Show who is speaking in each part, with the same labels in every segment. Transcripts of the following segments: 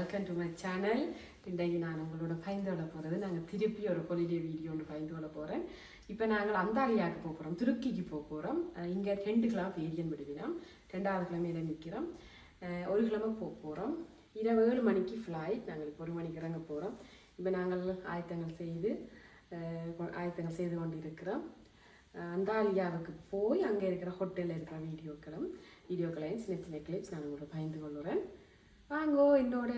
Speaker 1: Welcome to my channel இன்றைக்கு நான் உங்களோட பயந்து கொள்ள போகிறது நாங்கள் திருப்பி ஒரு ஹொலிடே வீடியோ ஒன்று பயந்து கொள்ள போகிறேன் இப்போ நாங்கள் அந்தாலியாவுக்கு போக போகிறோம் துருக்கிக்கு போக போகிறோம் இங்கே ரெண்டு கிழமை ஏரியன் விடுவினோம். ரெண்டாவது கிழமையில நிற்கிறோம். ஒரு கிழமை போக போகிறோம் இரவு ஏழு மணிக்கு ஃப்ளைட் நாங்கள் ஒரு மணிக்கு இறங்க போகிறோம் இப்போ நாங்கள் ஆயத்தங்கள் செய்து ஆயத்தங்கள் செய்து கொண்டு இருக்கிறோம் அந்தாலியாவுக்கு போய் அங்கே இருக்கிற ஹோட்டலில் இருக்கிற வீடியோக்களும் வீடியோக்களையும் சின்ன சின்ன கிளிப்ஸ் நான் உங்களோட பயந்து கொள்கிறேன் வாங்கோ என்னோட.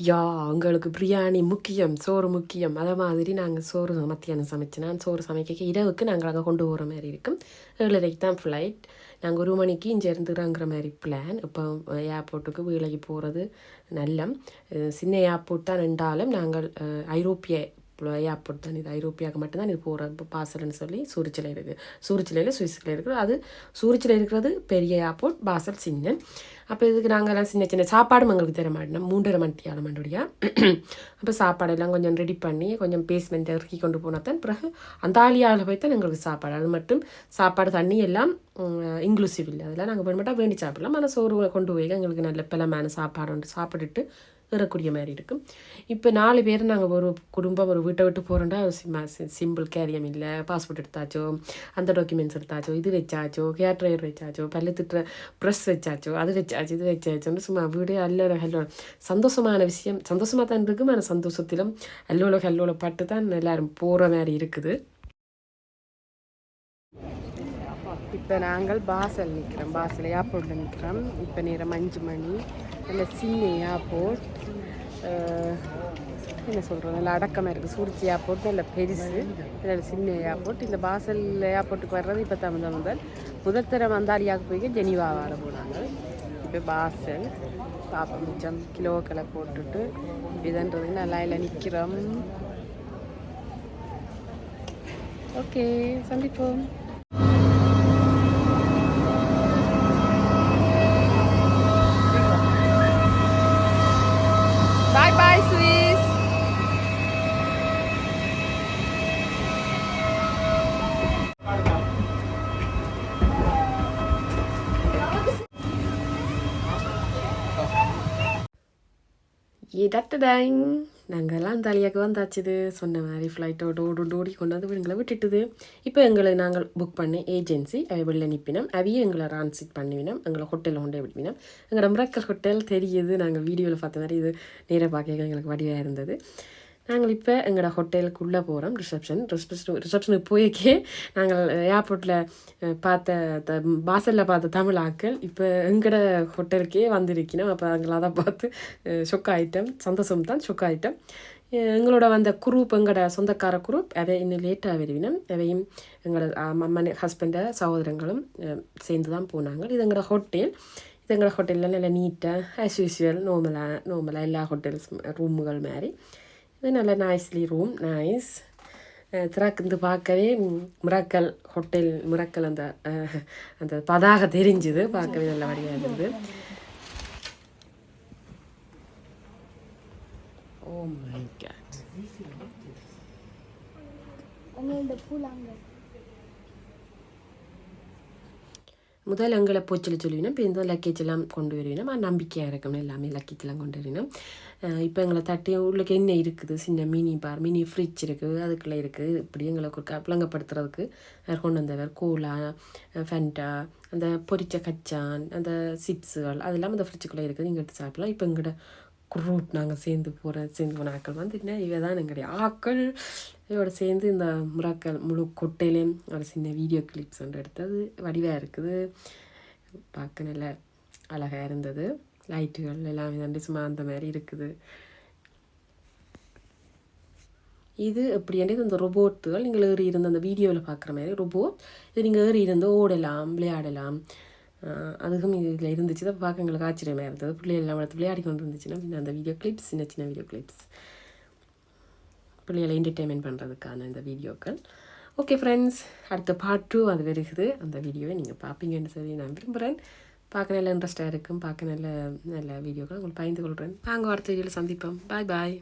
Speaker 1: யா அவங்களுக்கு பிரியாணி முக்கியம் சோறு முக்கியம். அதை மாதிரி நாங்கள் சோறு மத்தியானம் சமைச்சு நான் சோறு சமைக்க இரவுக்கு நாங்கள் அங்கே கொண்டு போகிற மாதிரி இருக்கும். ஏழரைக்கு தான் ஃப்ளைட் நாங்கள் ஒரு மணிக்கு இங்கே இருந்து மாதிரி பிளான் இப்போ ஏர்போர்ட்டுக்கு வேலைக்கு போகிறது நல்ல சின்ன ஏர்போர்ட் தான் ரெண்டாலும் நாங்கள் ஐரோப்பிய ஐரோப்பிய அப்படி தான் இது ஐரோப்பியாவுக்கு மட்டும்தான் இது போகிற இப்போ பாசல்னு சொல்லி சூரிச்சில் இருக்குது. சூரிச்சிலையில் சுவிஸில் இருக்குது. அது சூரிச்சில் இருக்கிறது பெரிய ஏர்போர்ட் பாசல் சின்ன அப்போ இதுக்கு நாங்கள்லாம் சின்ன சின்ன சாப்பாடும் எங்களுக்கு தர மாட்டோம். மூன்றரை மணித்தியால மண்டுடியா அப்போ சாப்பாடெல்லாம் கொஞ்சம் ரெடி பண்ணி கொஞ்சம் பேஸ்மெண்ட் இறக்கி கொண்டு போனால் தான் பிறகு அந்த ஆலியாவில் போய் தான் எங்களுக்கு சாப்பாடு. அது மட்டும் சாப்பாடு தண்ணி எல்லாம் இன்க்ளூசிவ் இல்லை. அதெல்லாம் நாங்கள் போய் மட்டும் வேண்டி சாப்பிடலாம். ஆனால் சோறு கொண்டு போய் எங்களுக்கு நல்ல பிளமான சாப்பாடு சாப்பிட்டுட்டு ஏறக்கூடிய மாதிரி இருக்கும். இப்போ நாலு பேர் நாங்கள் ஒரு குடும்பம் ஒரு வீட்டை விட்டு போகிறோம்டா சிம்பிள் கேரியம் இல்லை. பாஸ்போர்ட் எடுத்தாச்சோ அந்த டாக்குமெண்ட்ஸ் எடுத்தாச்சோ இது வச்சாச்சோ ஹேர் ட்ரையர் வச்சாச்சோ பல்லு திட்டுற ப்ரெஸ் வச்சாச்சோ அது வச்சாச்சு இது வச்சாச்சோன்னு சும்மா வீடு அல்லோல ஹல்லோ சந்தோஷமான விஷயம். சந்தோஷமாக தான் இருக்கும் ஆனால் சந்தோஷத்திலும் அல்லோல ஹல்லோல பாட்டு தான் எல்லாரும் போகிற மாதிரி இருக்குது. இப்போ நாங்கள் பாசல் நிற்கிறோம் பாசல் ஏர்போர்ட்டில் நிற்கிறோம் இப்போ நேரம் அஞ்சு மணி. நல்ல சின்ன ஏர்போர்ட் என்ன சொல்கிறது நல்ல அடக்கமாக இருக்குது சூரிச்சி ஏர்போர்ட் நல்ல பெருசு. நல்ல சின்ன ஏர்போர்ட் இந்த பாசல் ஏர்போர்ட்டுக்கு வர்றது இப்போ தமிழ் முதல் முதல். தரம் அந்தாரியாவுக்கு போய் ஜெனிவாவால் போனாங்க. இப்போ பாசல் பாப்பா மிச்சம் கிலோக்களை போட்டுட்டு இதுன்றது நல்லா இல்லை நிற்கிறோம் ஓகே சந்திப்போம். இதட்டடாங் நாங்கள்லாம் தலையாக்கு வந்தாச்சுது. சொன்ன மாதிரி ஃப்ளைட்டோட ஓடு ஓடி கொண்டு வந்து எங்களை விட்டுட்டுது. இப்போ எங்களை நாங்கள் புக் பண்ண ஏஜென்சி அவை வெளில நிற்பினோம் அவையே எங்களை ரான்சிட் பண்ணிவினோம். எங்களை ஹோட்டலில் கொண்டே விடுவினோம். எங்களோட மிராக்கல் ஹோட்டல் தெரியுது. நாங்கள் வீடியோவில் பார்த்த மாதிரி இது நேராக பார்க்க எங்களுக்கு வடிவாக இருந்தது. நாங்கள் இப்போ எங்களோட ஹோட்டலுக்குள்ளே போகிறோம் ரிசப்ஷன் ரிசப்ஷன் ரிசப்ஷனுக்கு போய்க்கே நாங்கள் ஏர்போர்ட்டில் பார்த்த த வாசலில் பார்த்த தமிழ் ஆக்கள் இப்போ எங்களோட ஹோட்டலுக்கே வந்திருக்கணும் அப்போ எங்களை அதை பார்த்து ஷொக் ஆகிட்டோம் சந்தோஷம் தான் ஷொக் ஆகிட்டோம் எங்களோட வந்த குரூப் எங்களோட சொந்தக்கார குரூப் அதை இன்னும் லேட்டாக விரும்பினோம் அவையும் எங்களோட மம்மன் ஹஸ்பண்டை சகோதரங்களும் சேர்ந்து தான் போனாங்க. இது எங்களோட ஹோட்டல் இது எங்களோட ஹோட்டலில் நல்லா நீட்டாக ஆஸ் யூஸ்வல் நார்மலாக நார்மலாக எல்லா ஹோட்டல்ஸ் ரூமுகள் மாதிரி நல்ல நைஸ்லி ரூம் நைஸ் திறந்து பார்க்கவே முரக்கல் ஹோட்டல் முரக்கல் அந்த அந்த பதாக தெரிஞ்சுது. பார்க்கவே நல்ல வழியாக இருந்தது. ஓ மை காட்
Speaker 2: உங்களோட பூலாங்க
Speaker 1: முதல் அங்கே போச்சல் சொல்லிவினோம் இப்போ இந்த லக்கேஜ் எல்லாம் கொண்டு வருவினோம் நம்பிக்கையாக இருக்கணும் எல்லாமே லக்கேஜ் எல்லாம் கொண்டு வரணும் இப்போ எங்களை தட்டி உள்ளுக்கு என்ன இருக்குது சின்ன மினி பார் மினி ஃப்ரிட்ஜ் இருக்குது அதுக்குள்ளே இருக்குது இப்படி எங்களுக்கு ஒரு விளங்கப்படுத்துறதுக்கு வேறு கொண்டு வந்தவர் கோலா ஃபென்டா அந்த பொரிச்ச கச்சான் அந்த சிப்ஸுகள் அதெல்லாம் அந்த ஃப்ரிட்ஜுக்குள்ளே இருக்குது நீங்கள் எடுத்து சாப்பிடலாம். இப்போ எங்கள்கிட்ட குரூப் நாங்கள் சேர்ந்து போகிற சேர்ந்து போன ஆக்கள் வந்து என்ன இவ தான் எங்களுடைய ஆக்கள் இவோட சேர்ந்து இந்த முறாக்கள் முழு கொட்டையிலையும் ஒரு சின்ன வீடியோ கிளிப்ஸ் ஒன்று எடுத்தது. வடிவாக இருக்குது. பார்க்க நல்ல அழகாக இருந்தது. லைட்டுகள் எல்லாமே தாண்டி சும்மா அந்த மாதிரி இருக்குது. இது எப்படியாண்டது இந்த ரொபோட்டுகள் நீங்கள் ஏறி இருந்த அந்த வீடியோவில் பார்க்குற மாதிரி ரொபோட் இது நீங்கள் ஏறி இருந்து ஓடலாம் விளையாடலாம். அதுக்கும் இதில் இருந்துச்சு. தான் பார்க்க எங்களுக்கு ஆச்சரியமாக இருந்தது பிள்ளைகள்லாம் வளர்த்து விளையாடி கொண்டு இருந்துச்சுன்னா பின்ன அந்த வீடியோ கிளிப்ஸ் சின்ன சின்ன வீடியோ கிளிப்ஸ் பிள்ளைகளை என்டர்டெயின்மெண்ட் பண்ணுறதுக்கான இந்த வீடியோக்கள் ஓகே ஃப்ரெண்ட்ஸ் அடுத்த பார்ட் டூ அது வருகுது. அந்த வீடியோவை நீங்கள் பார்ப்பீங்கன்னு சொல்லி நான் விரும்புகிறேன் பார்க்க நல்ல இன்ட்ரெஸ்ட்டாக இருக்கும். பார்க்க நல்ல நல்ல வீடியோக்கள் உங்களுக்கு பயந்து கொள்கிறேன் வாங்க அடுத்த வீடியோவில் சந்திப்போம். பாய் பாய்